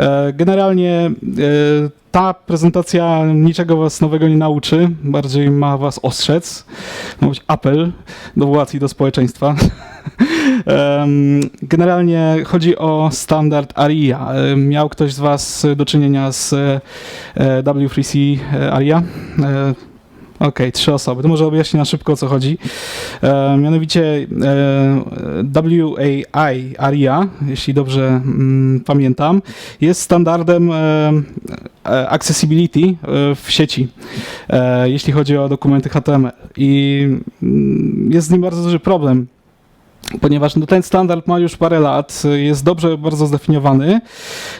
E, Generalnie e, ta prezentacja niczego was nowego nie nauczy, bardziej ma was ostrzec. Ma być apel do władz i do społeczeństwa. Generalnie chodzi o standard ARIA. E, Miał ktoś z was do czynienia z e, W3C ARIA? Okej, trzy osoby. To może objaśnię na szybko, o co chodzi. E, mianowicie e, WAI ARIA, jeśli dobrze mm, pamiętam, jest standardem e, e, accessibility e, w sieci, e, jeśli chodzi o dokumenty HTML. I mm, jest z nim bardzo duży problem. Ponieważ no, ten standard ma już parę lat, jest dobrze bardzo zdefiniowany,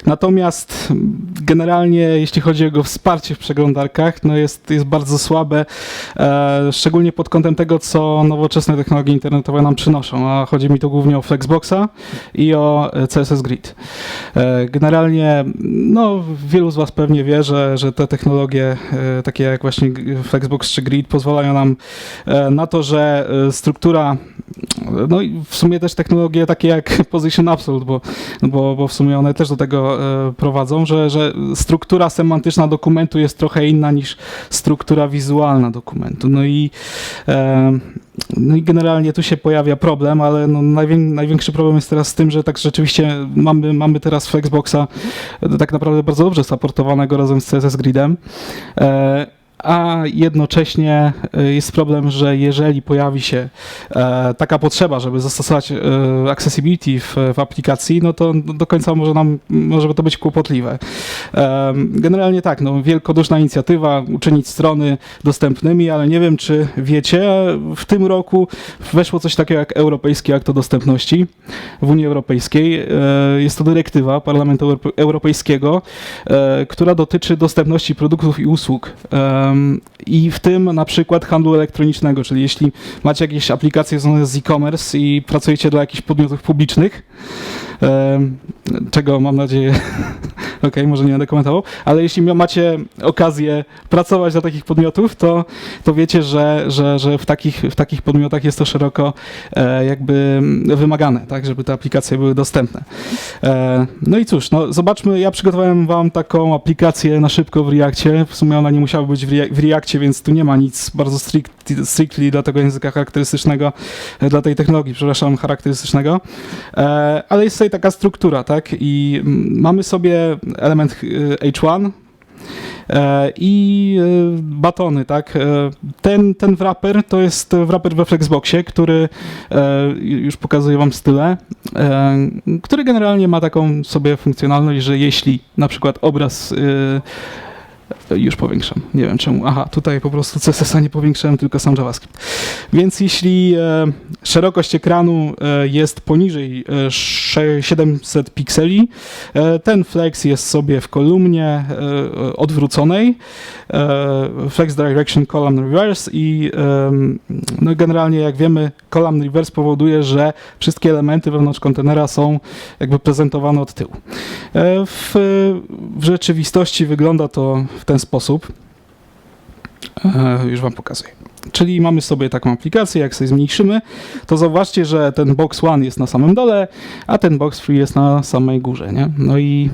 natomiast generalnie jeśli chodzi o jego wsparcie w przeglądarkach, no jest, jest bardzo słabe, e, szczególnie pod kątem tego, co nowoczesne technologie internetowe nam przynoszą, a chodzi mi tu głównie o Flexboxa i o e, CSS Grid. E, generalnie, no wielu z Was pewnie wie, że, że te technologie, e, takie jak właśnie Flexbox czy Grid, pozwalają nam e, na to, że e, struktura no w sumie też technologie takie jak Position Absolute, bo, bo, bo w sumie one też do tego e, prowadzą, że, że struktura semantyczna dokumentu jest trochę inna niż struktura wizualna dokumentu. No i, e, no i generalnie tu się pojawia problem, ale no najwię, największy problem jest teraz z tym, że tak rzeczywiście mamy, mamy teraz Flexboxa e, tak naprawdę bardzo dobrze supportowanego razem z CSS Gridem. A jednocześnie e, jest problem, że jeżeli pojawi się e, taka potrzeba, żeby zastosować e, accessibility w, w aplikacji, no to do końca może nam, może to być kłopotliwe. Generalnie tak, no, wielkoduszna inicjatywa, uczynić strony dostępnymi, ale nie wiem, czy wiecie, w tym roku weszło coś takiego jak Europejski Akt o Dostępności w Unii Europejskiej. Jest to dyrektywa Parlamentu Europe- Europejskiego, która dotyczy dostępności produktów i usług. I w tym na przykład handlu elektronicznego, czyli jeśli macie jakieś aplikacje związane z e-commerce i pracujecie dla jakichś podmiotów publicznych, czego mam nadzieję, okej, może nie będę komentował, ale jeśli macie okazję pracować dla takich podmiotów, to, to wiecie, że, że, że w, takich, w takich podmiotach jest to szeroko e, jakby wymagane, tak, żeby te aplikacje były dostępne. E, no i cóż, no zobaczmy, ja przygotowałem wam taką aplikację na szybko w Reakcie, w sumie ona nie musiała być w, Rea- w Reakcie, więc tu nie ma nic bardzo strict, strictly dla tego języka charakterystycznego, e, dla tej technologii, przepraszam, charakterystycznego, ale jest tutaj taka struktura, tak, i mamy sobie element e, H1, E, i e, batony, tak. Ten, ten wrapper to jest wrapper we Flexboxie, który już pokazuję wam style, który generalnie ma taką sobie funkcjonalność, że jeśli na przykład obraz już powiększam. Nie wiem czemu. Aha, tutaj po prostu CSS-a nie powiększyłem, tylko sam JavaScript. Więc jeśli e, szerokość ekranu e, jest poniżej e, 700 pikseli, e, ten flex jest sobie w kolumnie e, odwróconej. E, flex direction column reverse i no generalnie jak wiemy column reverse powoduje, że wszystkie elementy wewnątrz kontenera są jakby prezentowane od tyłu. W, w rzeczywistości wygląda to w ten sposób. E, Już Wam pokazuję. Czyli mamy sobie taką aplikację, jak sobie zmniejszymy, to zauważcie, że ten box 1 jest na samym dole, a ten box 3 jest na samej górze, nie? No i,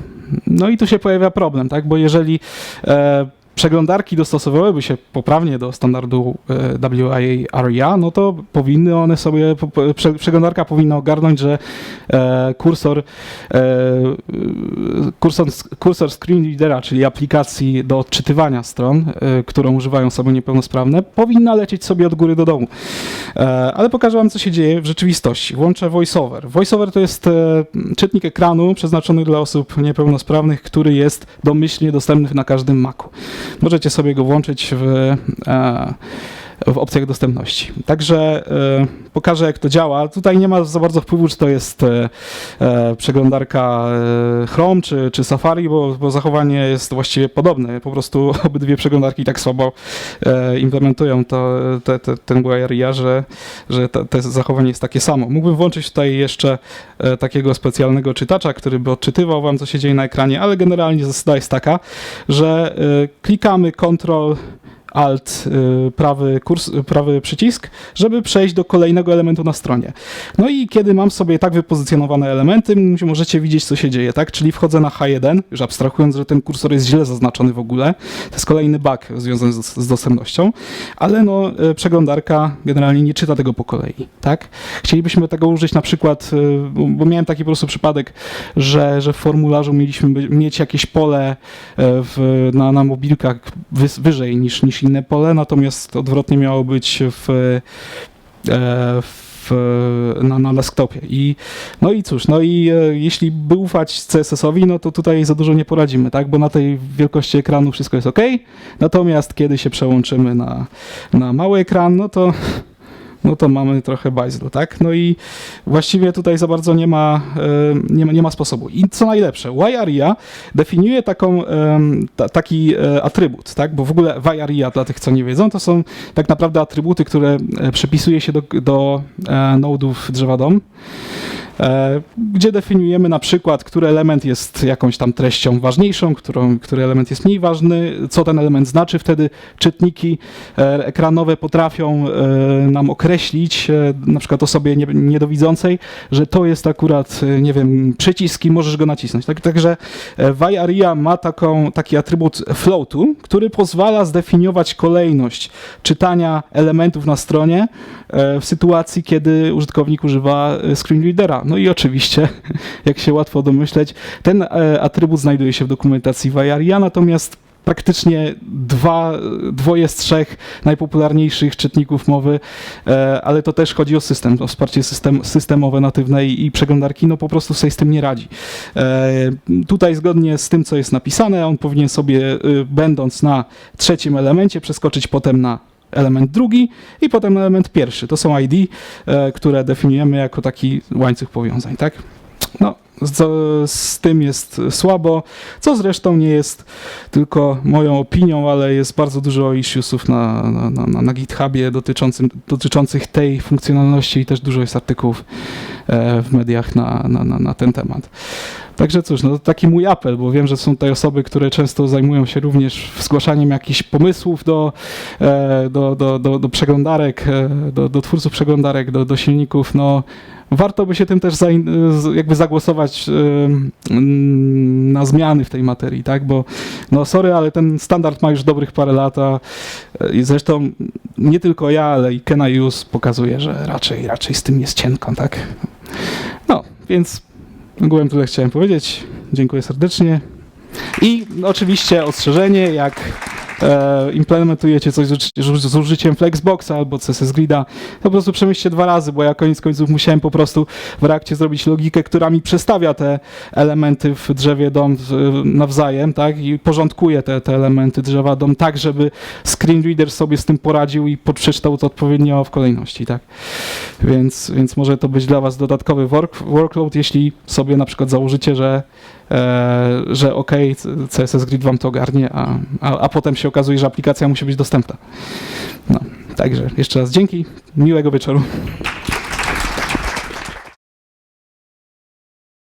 no i tu się pojawia problem, tak? Bo jeżeli e, przeglądarki dostosowałyby się poprawnie do standardu e, WIA, no to powinny one sobie, przeglądarka powinna ogarnąć, że e, kursor, e, kursor, kursor screen readera, czyli aplikacji do odczytywania stron, którą używają osoby niepełnosprawne, powinna lecieć sobie od góry do dołu. E, ale pokażę wam, co się dzieje w rzeczywistości. Włączę VoiceOver. VoiceOver to jest czytnik ekranu przeznaczony dla osób niepełnosprawnych, który jest domyślnie dostępny na każdym Macu. Możecie sobie go włączyć w, e, w opcjach dostępności. Także e, pokażę, jak to działa. Tutaj nie ma za bardzo wpływu, czy to jest e, e, przeglądarka Chrome czy, czy Safari, bo, bo zachowanie jest właściwie podobne. Po prostu obydwie przeglądarki tak słabo implementują to, te, te, ten WireIA, że, że to, to zachowanie jest takie samo. Mógłbym włączyć tutaj jeszcze takiego specjalnego czytacza, który by odczytywał wam, co się dzieje na ekranie, ale generalnie zasada jest taka, że klikamy Ctrl Alt, y, prawy, kurs, prawy przycisk, żeby przejść do kolejnego elementu na stronie. No i kiedy mam sobie tak wypozycjonowane elementy, możecie widzieć, co się dzieje, tak? Czyli wchodzę na H1, już abstrahując, że ten kursor jest źle zaznaczony w ogóle. To jest kolejny bug związany z, z dostępnością, ale no, y, przeglądarka generalnie nie czyta tego po kolei, tak? Chcielibyśmy tego użyć na przykład, y, bo miałem taki po prostu przypadek, że, że w formularzu mieliśmy mieć jakieś pole w, na, na mobilkach wyżej niż, niż inne pole, natomiast odwrotnie miało być w, e, w, na, na desktopie. I, no i cóż, no i e, jeśli by ufać CSS-owi, no to tutaj za dużo nie poradzimy, tak? Bo na tej wielkości ekranu wszystko jest ok, natomiast kiedy się przełączymy na, na mały ekran, no to no to mamy trochę bajzlu, tak? No i właściwie tutaj za bardzo nie ma, e, nie ma, nie ma sposobu. I co najlepsze, YARIA definiuje taką, taki e, atrybut, tak? Bo w ogóle YARIA, dla tych, co nie wiedzą, to są tak naprawdę atrybuty, które e, przypisuje się do, do nodów drzewa DOM, gdzie definiujemy na przykład, który element jest jakąś tam treścią ważniejszą, którą, który element jest mniej ważny, co ten element znaczy. Wtedy czytniki e, ekranowe potrafią e, nam określić, e, na przykład osobie nie- niedowidzącej, że to jest akurat, e, nie wiem, przycisk i możesz go nacisnąć. Tak, także e, VARIA ma taką, taki atrybut floatu, który pozwala zdefiniować kolejność czytania elementów na stronie e, w sytuacji, kiedy użytkownik używa e, screen readera. No i oczywiście, jak się łatwo domyśleć, ten e, atrybut znajduje się w dokumentacji VARIA, natomiast praktycznie dwa, dwoje z trzech najpopularniejszych czytników mowy, e, ale to też chodzi o system, o wsparcie system, systemowe, natywne i, i przeglądarki, no po prostu sobie z tym nie radzi. E, Tutaj zgodnie z tym, co jest napisane, on powinien sobie, y, będąc na trzecim elemencie, przeskoczyć potem na element drugi i potem element pierwszy. To są ID, e, które definiujemy jako taki łańcuch powiązań, tak? No, z, z tym jest słabo, co zresztą nie jest tylko moją opinią, ale jest bardzo dużo issuesów na, na, na, na- GitHubie dotyczącym, dotyczących tej funkcjonalności i też dużo jest artykułów e, w mediach na, na, na, na ten temat. Także cóż, no to taki mój apel, bo wiem, że są tutaj osoby, które często zajmują się również zgłaszaniem jakichś pomysłów do, e, do, do, do, do przeglądarek, e, do, do twórców przeglądarek, do, do silników. No, warto by się tym też zain- z- jakby zagłosować e, mm, na zmiany w tej materii, tak? Bo no sorry, ale ten standard ma już dobrych parę lat, i zresztą nie tylko ja, ale i Kena Hughes pokazuje, że raczej, raczej z tym jest cienko, tak? No, więc ogółem tyle chciałem powiedzieć. Dziękuję serdecznie. I oczywiście ostrzeżenie, jak e, implementujecie coś z, uczy- z użyciem Flexboxa albo CSS Grida, to po prostu przemyślcie dwa razy, bo ja koniec końców musiałem po prostu w reakcie zrobić logikę, która mi przestawia te elementy w drzewie DOM nawzajem, tak, i porządkuje te, te elementy drzewa DOM tak, żeby screen reader sobie z tym poradził i przeczytał to odpowiednio w kolejności, tak. Więc, więc może to być dla Was dodatkowy work, workload, jeśli sobie na przykład założycie, że, e, że OK, CSS Grid Wam to ogarnie, a, a, a potem okazuje, że aplikacja musi być dostępna. No, także jeszcze raz dzięki, miłego wieczoru.